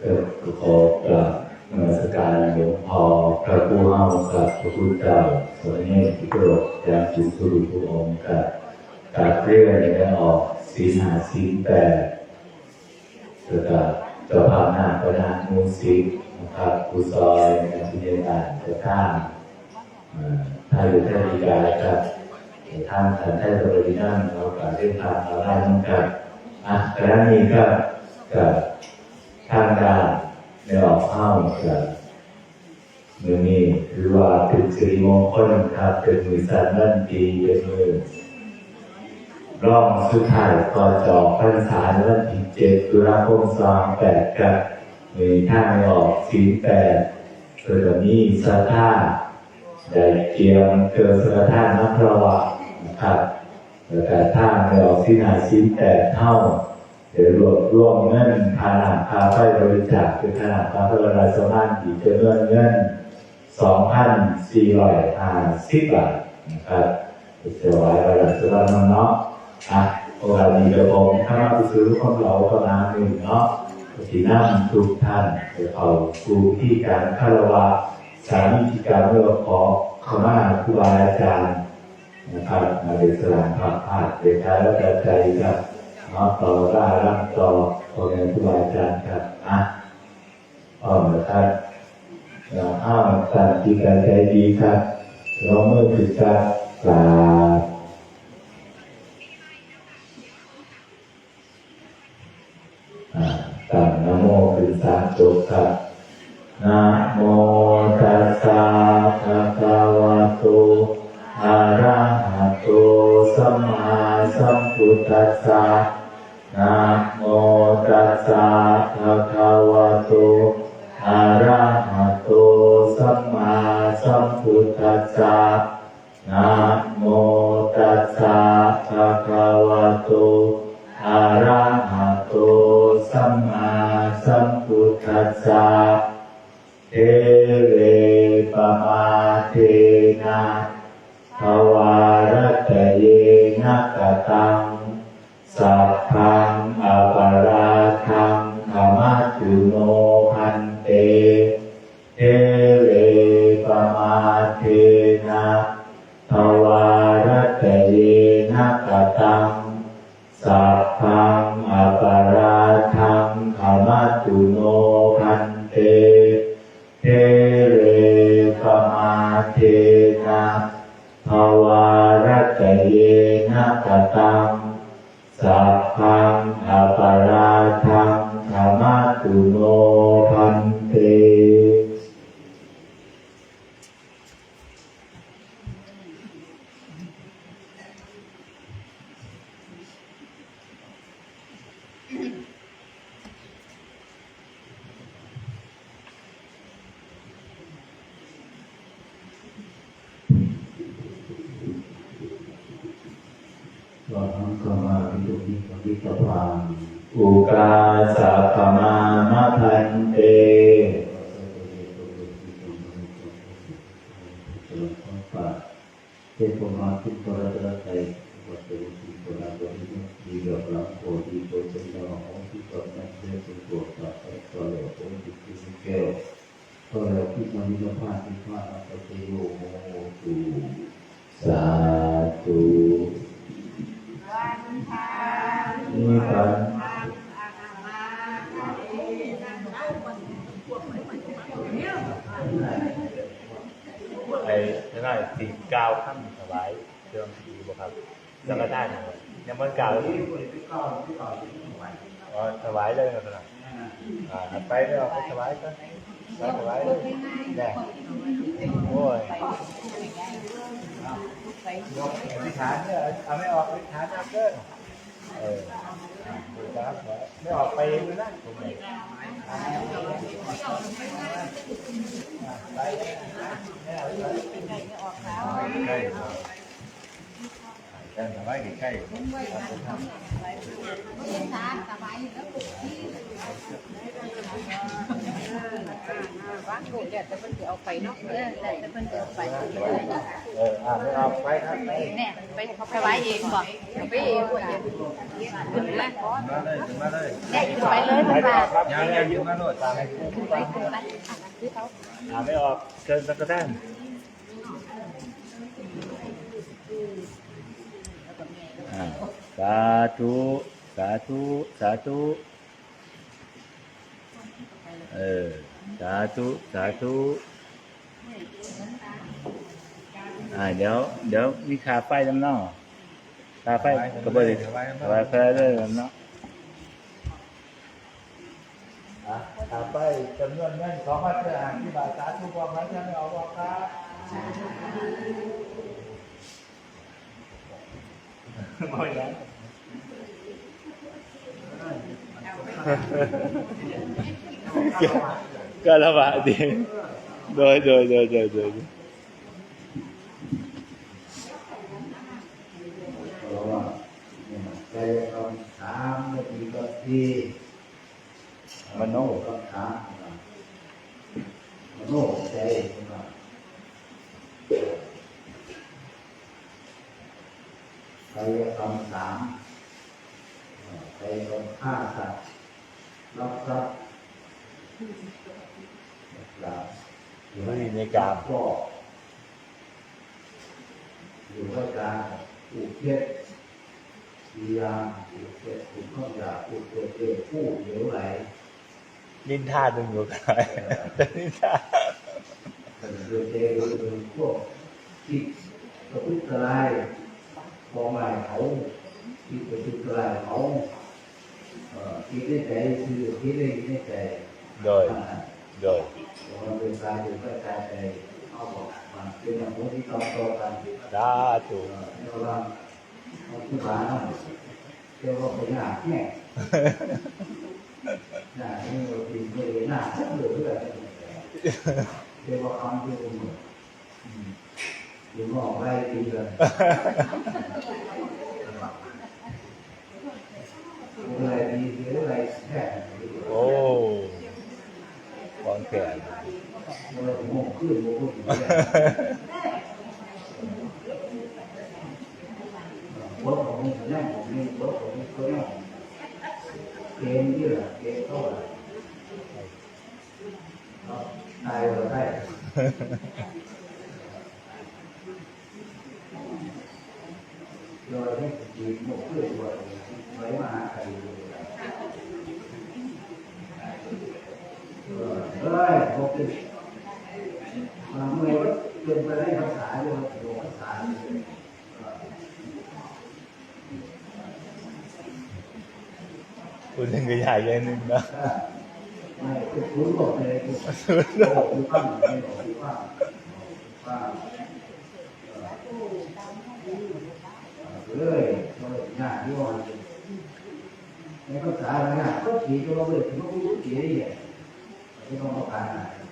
เกิดขอกราบนมัสการหลวงพ่อพระผู้ห้ากับพระพุทธเจ้าสวนนี้ที่กรบยามจุสุรุภูองค์กับการเรียนได้ออกสีหาสีแปดแล้วก็เจ้าภาพหน้าก็นามูสิกนะครับกุซอยนักพิจารณาเจ้าข้าถ้าอยู่ท่านดีกาครับท่านท่านท่านบริณามเราการเรียนทางเราได้เหมือนกันอะคณะนี้ก็กับทางการในออกเข้นทางสิริมงคลครับอสันนั่นปีเป็นมือรอบ สุดท้ายก็จอพรรษาในวันที่เจ็ดตุลาคมสองแปดกับมือท่าไม่ออกสีแปดเพื่อนี้สัทธาได้เกียมเกิดสัทธานักประวัตินะครับแต่ท่าไม่ออกสีหนาสีแปดเท่า เดี๋ยวรวบรวมเงินพานาพาไปบริจาคคือขนาดพรพระราชทานอีกจำนวนเงินสองพันสี่ร้อยห้าสิบบาทนะครับเสียไว้พระราชทานเนาะอะโอกาสนี้เดี๋ยวผมถ้ามาไปซื้อคนเราก็น้ำหนึ่งเนาะที่นั่งทุกท่านเดี๋ยวเขาสู่ที่การคารวะสามีที่การเมื่อขอเข้ามาครูบาอาจารย์นะครับมาเดสลานพระพาดเดชาและใจครับ ต่อได้ร่างต่อขอเรียนครูบาอาจารย์ครับอะอ้อมนะครับเราอ้าวสันติการใจดีครับเราเมื่อถึงจะกราบอ่าตั้งนะโมคือสามจบครับนะโมตัสสะภะคะวะโตอะระหะโต สัมมาสัมพุทธัสสะนะโมตัสสะภะคะวะโตอะระหะโตสัมมาสัมพุทธัสสะนะโมตัสสะภะคะวะโตอะระหะโตสัมมาสัมพุทธัสสะเทเรปมาเทนะภวารตะเย นักตังสัพพังอปา นะกตัง สัพพังอปาราทังธรรมตุโนพันเต เราทำกรรมาพิ จุกิปฏิปทานอุกาสะขมามะพันเตเทพมาทุกประดาไทยวัตถุสิปนาบริโภคดีกับหลังโพธิโพธินาหงที่กับนักเรียนตัวตัวตัดไปก็เลยโพธิคือแก้วก็เลยที่มันมีพาที่พาอัปโยโมตุสาธุ นิพพานไอ้จะได้ติดกาวขั้นถวายเดิมทีบ่ครับจะก็ได้ยังมันกาวอ๋อถวายเลยนะนะอ่าไปแล้วไปถวายก็ไปถวายเลยแน่โอ้ยยกอธิษฐานเนี่ยเอาไม่ออกอธิษฐานเอาเกิน เอออ่าดูครับไม่ออกไปเองเลยนะตรงไหนอ่าไปไม่เอาไปใกล้ใกล้ใกล้ใกล้ใกล้สบายอยู่แล้ วปุ๊บที่างโกเดี๋ยวจะเพิ่นสิเอาไปเนาะเออแต่จะเพิ่นสิเอาไปเอออ่าไม่เอาไปครับไปแน่ไปเขาไปไว้เองบ่เอาไปเองบ่เนี่ยขึ้นเลยมาเลยมาเลยแน่อยู่ไปเลยเพิ่นว่ายังยังอยู่มาโน่นตามให้ขึ้นไปขึ้นไปคือเขาอ่าไม่ออกเชิญสักกระท่านอ่าสาธุสาธุสาธุ เออ สาธุ สาธุอ่าเดี๋ยว เดี๋ยวมีขาไฟน้ำเน่าขาไฟกระเบื้องขาไฟเรื่อยๆน้ำเนาะต่อไปจำนวนเงินของพระเจ้าอ่านที่บาทสาธุความหมายจะไม่ออกบอกครับบ่อยแล้ว ก็ระบาดดีโดยโดยโดยโดยโดยเพราะว่าเนี่ยใจคำถามเมื่ อกี้ก็ที่มโนคำถามมโนในมาใครคำถามใครคนฆ่าสัตว์รับอยู่ในกามก็อยู่ก็การผูกเช็ดพยายามผูกเช็ดผูกข้อยาผูกเช็ดเด็ผู้เหลวไหลนินทาดึงอยู่กันนินทาเป็นเรื่องเดียวเป็นพวกที่ประพฤติร้ายมองลาเขาที่ประพฤติร้ายเขาคิดได้ใจคือคิดได้ในใจ โดยโดยมันเป็นการอยู่ ก็ใจใจเอ ยหมกเลยมาเมื่อเป็นไปได้ภาษาเลยโดนภาษาคุณถึงก็ใหญ่ยังนึงนะไม่คือรู้หมดเลยคือบอกคือปั้งไม่บอกคือปั้งปั้งเลยเราหน้าที่ว่าในภาษาอะไรนะก็ขี่ตัวเราเลยถึงก็รู้ขี่ได้ยังไม่ต้องมาผ่าเนี่ยนะเขียหรือเท่ากานเฮาภาษาเด็กอย่านคำนี่แหละที่เขาร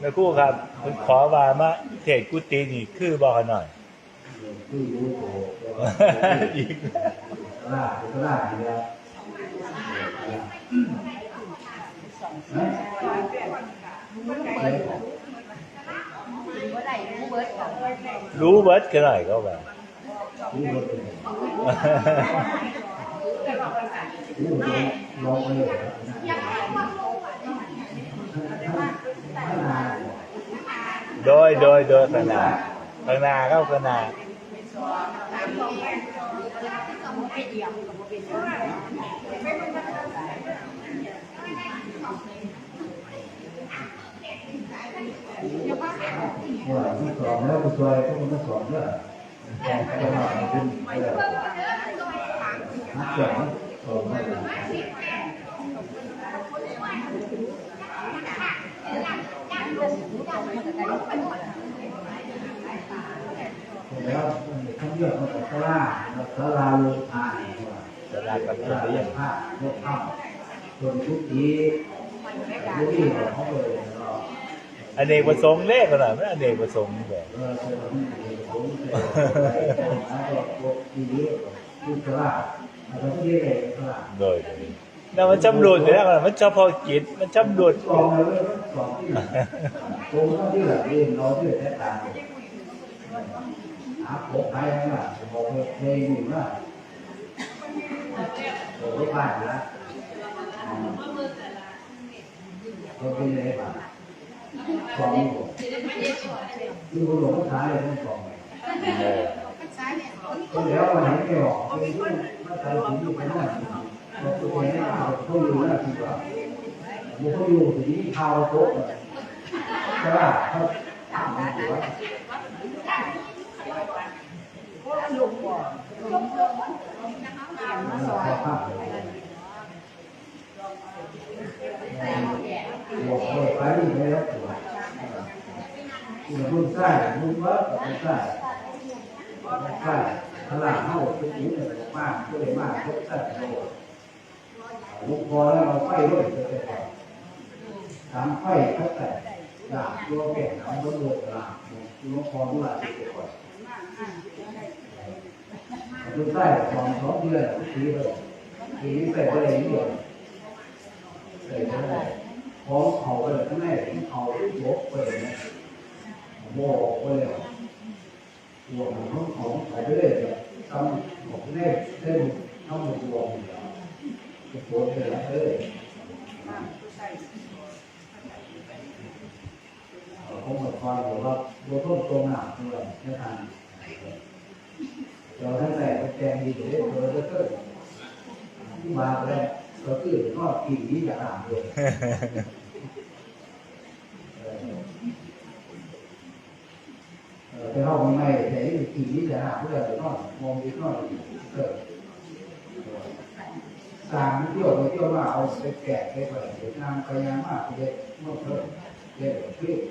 แม่ครู่ครับคุณขอว่ามาเทศกุฏินี่คือบอกหน่อยคือรู้โตเดี๋ยวตลาดตลาดนี่และนะบ่ได้รู้เบิรู้เบิร์ดกันหน่อยก็แบบรู้หมดเลยรู้หมดลองไปเลยนะ โดยโดยโดยขนาดขนาดเข้าขนาว่าที่สอนแล้วผู้ช่วยก็มันสอนเนอะสอนไปว่าเป็นอะไรนักสอนสอนไม่ได้ เแล้วทั้งเยอะมันก็สลาสลาโลภาเนี่ยสลากับสต้นลาเรียลูนกาลูกข้าส่วนทุกทีทุกทีเขาเลยอเนกประสงค์เลขก็ได้ไม่อเนกประสงค์แบบเออเออผมแล้วก็ทีนี้ลูกสลากเรียกสลาโดยแต่มันจำรวจอยู่แล้วนะมันเฉพาะกิจมันจำรวจ ผมก็ที่แบบเรียนเราที่แท้ต่างหาผมใครนะผมบอกเพลงอยู่นะโอ้ยผ่านแล้วก็เป็นยังไงบ้างกองนี่ผมคือผมหลงท้ายเลยต้องกองก็แล้ววันนี้ไม่ออกเป็นที่มาใส่ถุงอยู่ไปนั่นเราตัวเองเอาเขาอยู่นะคือว่ามันเขาอยู่ที่นี่ข่าวโต๊ะ ใช่ป่ะเขาถามว่าบอกเปิดไปไม่รับตัวรุ่นใต้รุ่นเบิร์ดรุ่นใต้รุ่นใต้ขนาดเท่าเป็นอีกเลยมากก็เลยมากรุ่นใต้โตลูกพอแล้วเราไฟด้วยจะเป็นทำไฟก็แต่ หลับตัวแก่ทำรถรถหลับลูกพอด้วยจะเป็นก่อนรุ่นใต้สองสองเดือนทีเลยทีใส่ไปเลยนี่เดียวใส่ไปเลยพร้อมเขาไปเลยข้างในเขาที่บกไปเลยนะบกไปเลยหัวของเขาเขาเขาไปเลยทำของแน่เส้นเข้ามาบวกจะปวดไปเลยเขา ผมก็คอยบอกว่าโดนต้นตัวหนักด้วยไม่ทันเราทั้งแต่แกงดีเดี๋ยวเราจะเกิดมาแล้วเราตื่นก็กินนี้จะหามเลยไปเข้าไม่ไหนกินนี้จะหามเพื่อก็มองดีก็เกิดสามเที่ยวไปเที่ยวว่าเอาไปแกะไปเปิดน้ำพยายามมากไปเมื่อเพิ่ de los griegos.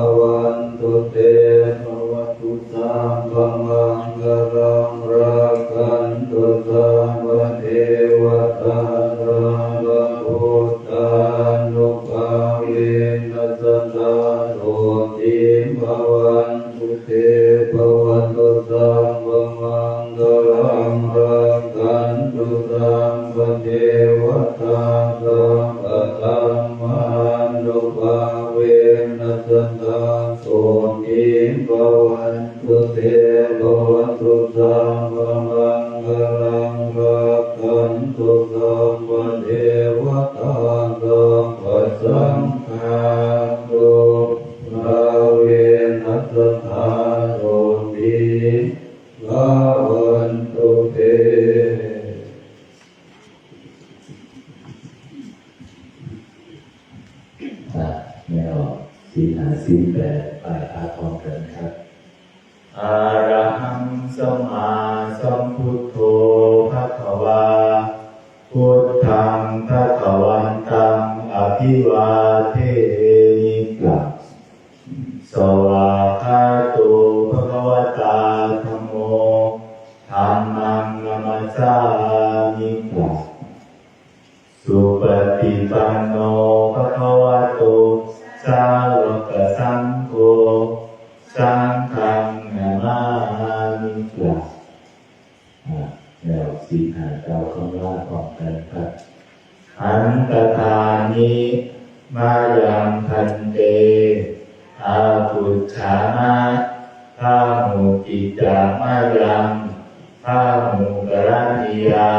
ภ รังรักขั พาหูกรันิยา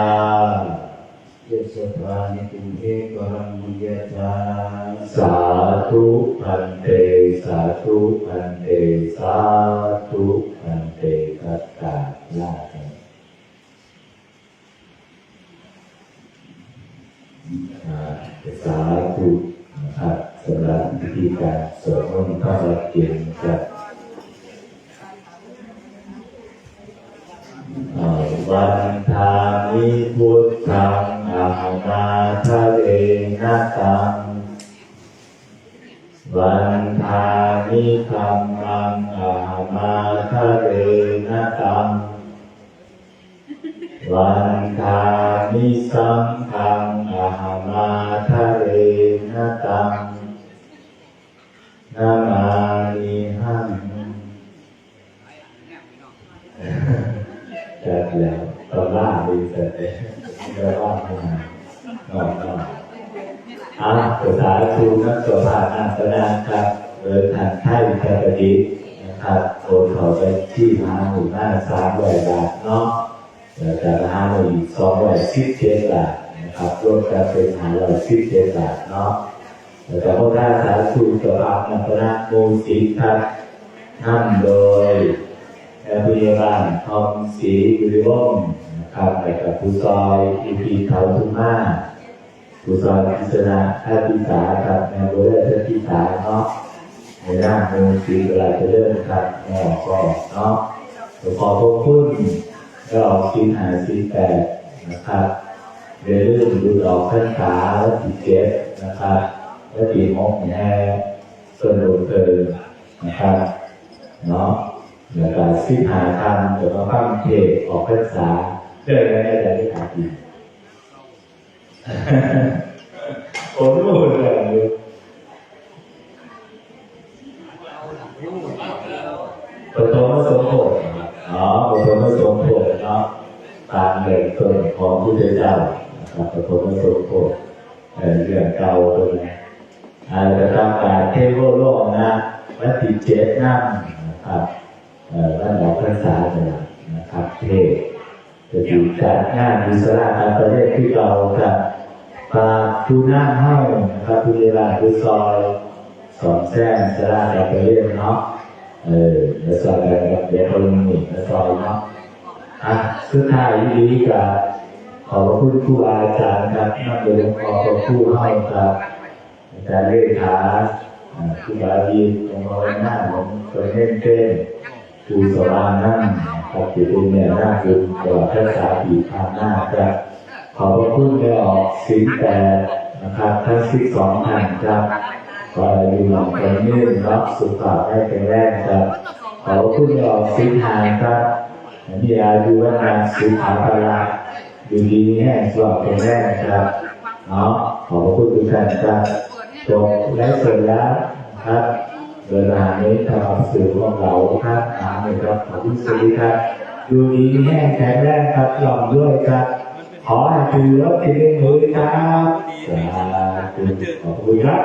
เยสตานิตุเอก วันะครับอ่านทามิพุทธังอามาทะเลนะตังวันทามิธรรมังอามาทะเรนะตังวันทามิสังฆังอามาทะเรนะตังนามานิหังจัดแล้ว ตอนล่าดีเสร็จแล้วว่าทำไมนอนนอนอ่าภาษาครูนักสภาอัตนะครับเดินทางไทยแคปดีนะครับโอนเขาไปที่มหาหมู่หน้าสามร้อยบาทเนาะแล้วแต่มหาหมู่อีกสองร้อยสิบเจ็ดบาทนะครับร่วมกันเป็นหาร้อยสิบเจ็ดบาทเนาะแล้วแต่พวกท่านสาธุสภาอัตนะโมสิครับนั่งโดย แอร์พยาบาลทองศรีบุริวงศ์นะครับไปกับผู้ซอยอีพีเทาทุกมาผู้สอนพิจารณาท่าพิสาครับแนวโบราณท่าพิสาเนาะในด้านมูลสีเวลาจะเริ่มครับแนวก็เนาะหลวพอพบคุณก็ออกสินหาสินแปดนะครับเดี๋ยวเรื่องดูออกพรรษาและปีเจ็ดนะครับและปีหกแห่สนรวมเกินนะครับเนาะ แล้วก็สินหาธรรมเดี๋ยวมาฟังเทศออกพรรษาเพื่อให้ได้ได้อาทิตย์ผมรู้เลยปฐมสมโภชอ๋อปฐมสมโภชเนาะตามเรื่องต้นของพุทธเจ้านะครับปฐมสมโภชเรื่องเก่าตัวนี้อาจจะตามการเทศโลกนะวันที่เจ็ดนั่งนะครับ วักษาเนี่ยนะครับเทศจะอยู่จัดงานอิสระการประเทศที่เราครับปาทูน่าเฮ้านะครับทุเวลาทุซอยสอนแซงสลากับไปเรียนเนาะเออเดี๋ยวซอยกันกับเดี๋ยวคนหนึ่งแล้วซอยเนาะอะสุดท้ายดีกับขอบคุณครูอาจารย์ครับนักเรียนขอบคุณเฮ้าครับอาจารย์เลขาอ่าครูบาดีตรงรอยหน้าผมตัวเล่นเต้น ครูสวานั่งครับที่เป็นเนี่ยหน้าคือตัวภาษาปีพาหน้าครับขอบพระคุณได้ออกสินแปดนะครับทั้งสิบสองท่านครับขอให้อยู่หลังคนนี้รับสุขภาพให้แข็งแรงครับขอบพระคุณได้ออกสินหาครับมีอายุวัฒนสุขาภละอยู่ดีแห้งสว่างแข็งแรงครับเนาะขอบพระคุณทุกท่านครับจบและเสร็จแล้วครับ เวลานี้ทำสื่อของเราครับถามเลยครับขอบคุกสีครับดูดีมีแห้งแข็งแรงครับหล่อมด้วยครับขอให้ถือรถที่เล่นมือครับสาธุขอบคุณครับ